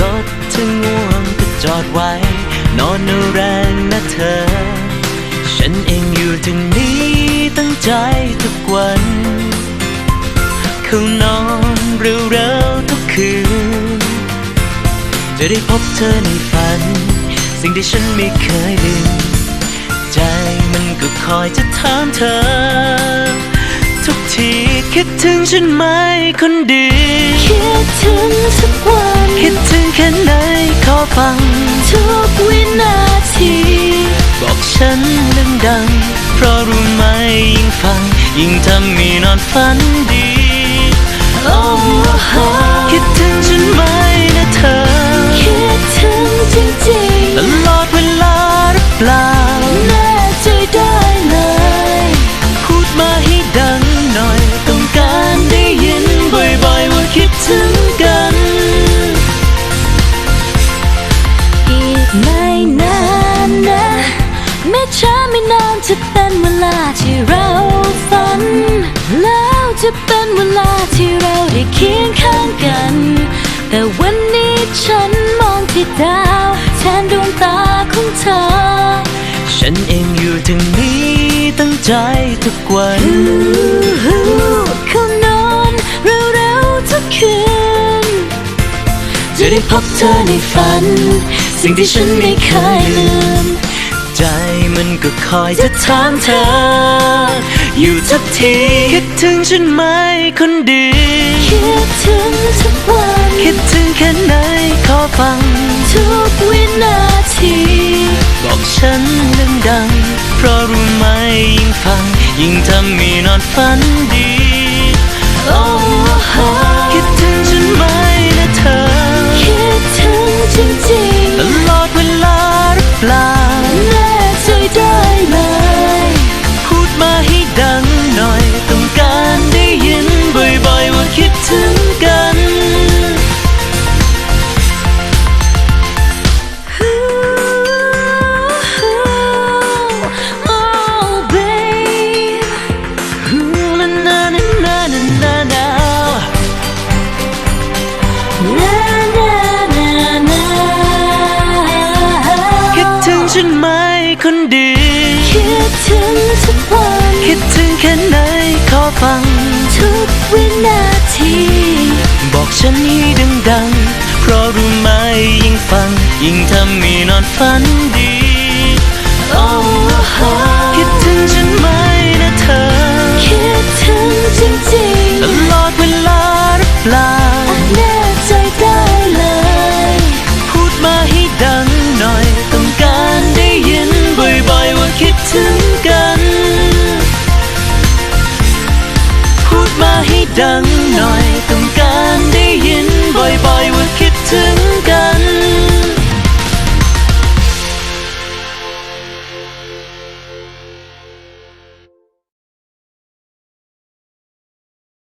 รถถ้าง่วงก็จอดไว้ นอนแรงนะเธอ ฉันเองอยู่ตรงนี้ตั้งใจทุกวันเขานอนเร็วๆทุกคืน จะได้พบเธอในฝัน สิ่งที่ฉันไม่เคยลืม ใจมันก็คอยจะถามเธอ ดถึงฉันไหมคนดี คิดถึงสักวัน คิดถึงแค่ไหนขอฟัง ทุกวินาที บอกฉันดังๆเพราะรู้ไหมยิ่งฟัง ยิ่งทำให้นอนฝันดี โอ้โหคิดถึงฉันไหมนะเธอ คิดถึงจริงต ลาที่เราฝัน แล้วจะเป็นเวลาที่เราได้เคียงข้างกัน แต่วันนี้ฉันมองที่ดาวแทนดวงตาของเธอ ฉันเองอยู่ตรงนี้ตั้งใจทุกวันเขานอนเร็วๆทุกคืน จะได้พบเธอในฝัน สิ่งที่ฉันไม่เคยลืม ใจมันก็คอยจะถามเธอ อยู่ทุกที คิดถึงฉันไหมคนดี คิดถึงทุกวัน คิดถึงแค่ไหนขอฟัง ทุกวินาที บอกฉันดังเพราะรู้ไหมยิ่งฟัง ยิ่งทำให้นอนฝันดี โอ้คิดถึงฉันไหม อกฉันนี้ดังดัง เพราะรู้ไหมยิ่งฟัง ยิ่งทำให้นอนฝันดี oh. ให้ดังหน่อย ต้องการได้ยินบ่อยๆว่าคิดถึงกัน